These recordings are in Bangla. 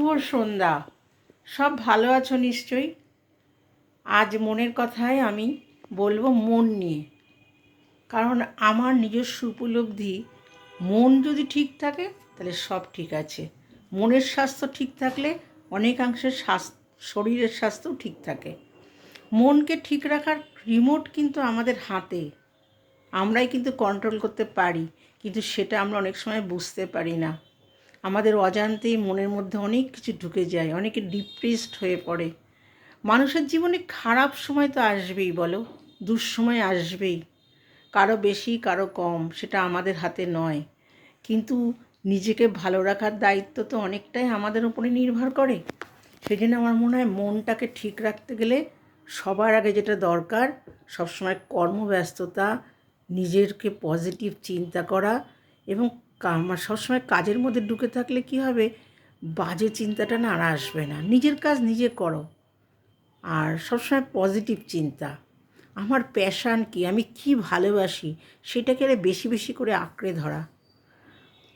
শুভ সন্ধ্যা। সব ভালো আছো নিশ্চয়ই? আজ মনের কথায় আমি বলব মন নিয়ে। কারণ আমার নিজস্ব উপলব্ধি, মন যদি ঠিক থাকে, তাহলে সব ঠিক আছে। মনের স্বাস্থ্য ঠিক থাকলে অনেকাংশে স্বাস্থ্য শরীরের স্বাস্থ্যও ঠিক থাকে। মনকে ঠিক রাখার রিমোট কিন্তু আমাদের হাতে। আমরাই কিন্তু কন্ট্রোল করতে পারি, কিন্তু সেটা আমরা অনেক সময় বুঝতে পারি না। আমাদের অজান্তেই মনের মধ্যে অনেক কিছু ঢুকে যায়, অনেকে ডিপ্রেসড হয়ে পড়ে। মানুষের জীবনে খারাপ সময় তো আসবেই বলো, দুঃসময় আসবেই। কারও বেশি, কারও কম, সেটা আমাদের হাতে নয়। কিন্তু নিজেকে ভালো রাখার দায়িত্ব তো অনেকটাই আমাদের উপরে নির্ভর করে। সেই জন্য আমার মনে হয় মনটাকে ঠিক রাখতে গেলে সবার আগে যেটা দরকার, সবসময় কর্মব্যস্ততা, নিজেরকে পজিটিভ চিন্তা করা এবং আমার সবসময় কাজের মধ্যে ঢুকে থাকলে কি হবে? বাজে চিন্তাটা না আর আসবে না। নিজের কাজ নিজে করো। আর সবসময় পজিটিভ চিন্তা। আমার প্যাশান কি? আমি কি ভালোবাসি? সেটাকে বেশি বেশি করে আঁকড়ে ধরা।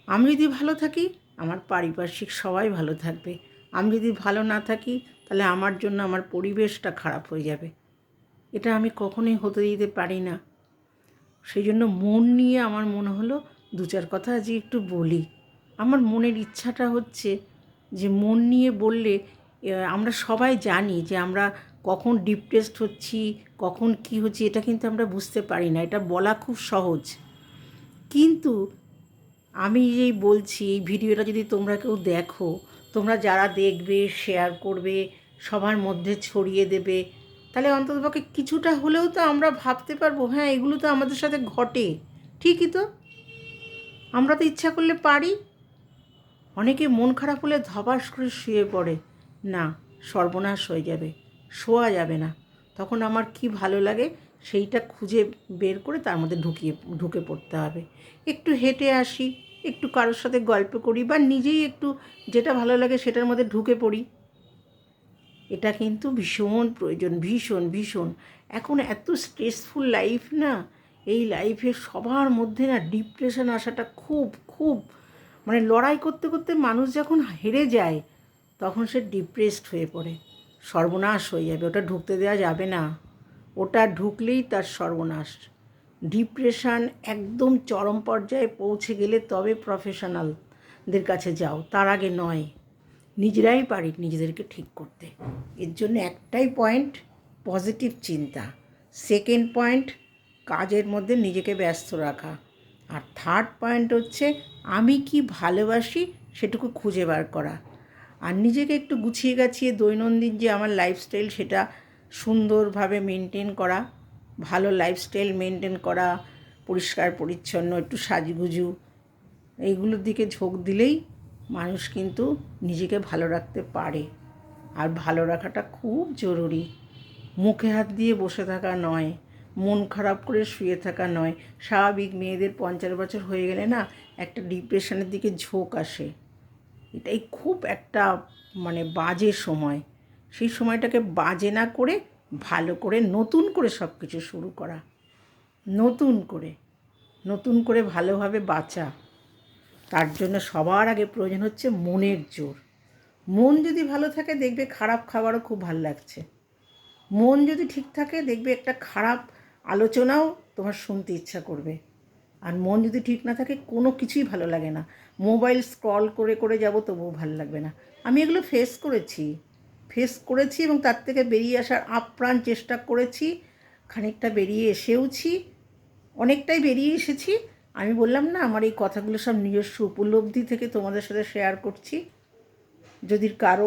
আমি যদি ভালো থাকি, আমার পারিপার্শ্বিক সবাই ভালো থাকবে। আমি যদি ভালো না থাকি, তাহলে আমার জন্য আমার পরিবেশটা খারাপ হয়ে যাবে। এটা আমি কখনোই হতে দিতে পারি না। সেই জন্য মন নিয়ে আমার মনে হলো দু চার কথা আজ একটু বলি। আমার মনের ইচ্ছাটা হচ্ছে যে মন নিয়ে বললে আমরা সবাই জানি যে আমরা কখন ডিপ্রেসড হচ্ছি, কখন কি হচ্ছে, এটা কিন্তু আমরা বুঝতে পারি না, এটা বলা খুব সহজ। কিন্তু আমি এই বলছি, এই ভিডিওটা যদি তোমরা কেউ দেখো, তোমরা যারা দেখবে শেয়ার করবে, সবার মধ্যে ছড়িয়ে দেবে তাহলে অন্ততপক্ষে কিছুটা হলেও তো আমরা ভাবতে পারব হ্যাঁ এগুলো তো আমাদের সাথে ঘটে। ঠিকই তো? আমরা তো ইচ্ছা করলে পারি। অনেকে মন খারাপ হলে ধবাস করে শুয়ে পড়ে। না, সর্বনাশ হয়ে যাবে, শোয়া যাবে না। তখন আমার কি ভালো লাগে, সেইটা খুঁজে বের করে তার মধ্যে ঢুকিয়ে, ঢুকে পড়তে হবে। একটু হেঁটে আসি, একটু কারোর সাথে গল্প করি বা নিজেই একটু যেটা ভালো লাগে সেটার মধ্যে ঢুকে পড়ি। এটা কিন্তু ভীষণ প্রয়োজন, ভীষণ ভীষণ। এখন এত স্ট্রেসফুল লাইফ না, এই লাইফে সবার মধ্যে না ডিপ্রেশন আসাটা খুব খুব মানে লড়াই করতে করতে মানুষ যখন হেরে যায়, তখন সে ডিপ্রেসড হয়ে পড়ে। সর্বনাশ হয়ে যাবে, ওটা ঢুকতে দেওয়া যাবে না। ওটা ঢুকলেই তার সর্বনাশ। ডিপ্রেশন একদম চরম পর্যায়ে পৌঁছে গেলে তবে প্রফেশনালদের কাছে যাও, তার আগে নয়। নিজেরাই পারি নিজেদেরকে ঠিক করতে। এর জন্য একটাই পয়েন্ট পজিটিভ চিন্তা। সেকেন্ড পয়েন্ট কাজের মধ্যে নিজেকে ব্যস্ত রাখা। আর থার্ড পয়েন্ট হচ্ছে, আমি কি ভালোবাসি সেটুকু খুঁজে বার করা। আর নিজেকে একটু গুছিয়ে গাছিয়ে দৈনন্দিন যে আমার লাইফস্টাইল সেটা সুন্দরভাবে মেনটেন করা, ভালো লাইফস্টাইল মেনটেন করা, পরিষ্কার, পরিচ্ছন্ন, একটু সাজগুজু, এইগুলোর দিকে ঝোঁক দিলেই মানুষ কিন্তু নিজেকে ভালো রাখতে পারে। আর ভালো রাখাটা খুব জরুরি। মুখে হাত দিয়ে বসে থাকা নয়, মন খারাপ করে শুয়ে থাকা নয়। স্বাভাবিক মেয়েদের পঞ্চাশ বছর হয়ে গেলে না একটা ডিপ্রেশনের দিকে ঝোঁক আসে। এটাই খুব একটা মানে বাজে সময়। সেই সময়টাকে বাজে না করে ভালো করে নতুন করে সব কিছু শুরু করা। নতুন করে নতুন করে ভালোভাবে বাঁচা। তার জন্য সবার আগে প্রয়োজন হচ্ছে মনের জোর। মন যদি ভালো থাকে, দেখবে খারাপ খাবারও খুব ভালো লাগছে। মন যদি ঠিক থাকে, দেখবে একটা খারাপ আলোচনাও তোমার শুনতে ইচ্ছা করবে। আর মন যদি ঠিক না থাকে, কোনো কিছুই ভালো লাগে না। মোবাইল স্ক্রল করে করে যাব, তবুও ভালো লাগবে না। আমি এগুলো ফেস করেছি। ফেস করেছি এবং তার থেকে বেরিয়ে আসার আপ্রাণ চেষ্টা করেছি। খানিকটা বেরিয়ে এসেওছি। অনেকটাই বেরিয়ে এসেছি। আমি বললাম না, আমার এই কথাগুলো সব নিজস্ব উপলব্ধি থেকে তোমাদের সাথে শেয়ার করছি। যদি কারও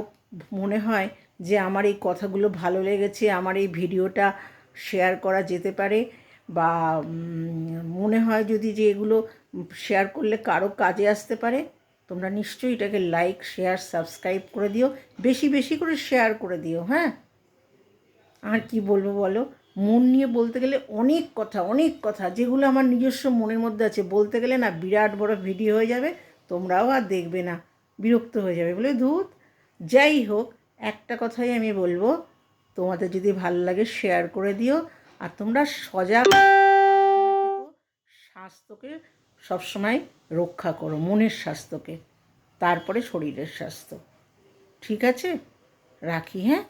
মনে হয় যে আমার এই কথাগুলো ভালো লেগেছে, আমার এই ভিডিওটা শেয়ার করা যেতে পারে বা মনে হয় যদি যে এগুলো শেয়ার করলে কারও কাজে আসতে পারে, তোমরা নিশ্চয়ই এটাকে লাইক শেয়ার সাবস্ক্রাইব করে দিও। বেশি বেশি করে শেয়ার করে দিও হ্যাঁ? আর কি বলব বলো? মন নিয়ে বলতে গেলে অনেক কথা অনেক কথা যেগুলো আমার নিজস্ব মনের মধ্যে আছে। বলতে গেলে না বিরাট বড় ভিডিও হয়ে যাবে, তোমরাও আর দেখবে না, বিরক্ত হয়ে যাবে। বলে, ধূত, যাই হোক, একটা কথাই আমি বলব, তোমাদের যদি ভালো লাগে শেয়ার করে দিও, আর তোমরা সজাগ স্বাস্থ্যকে সবসময় রক্ষা করো, মনের স্বাস্থ্যকে, তারপরে শরীরের স্বাস্থ্য। ঠিক আছে? রাখি হ্যাঁ?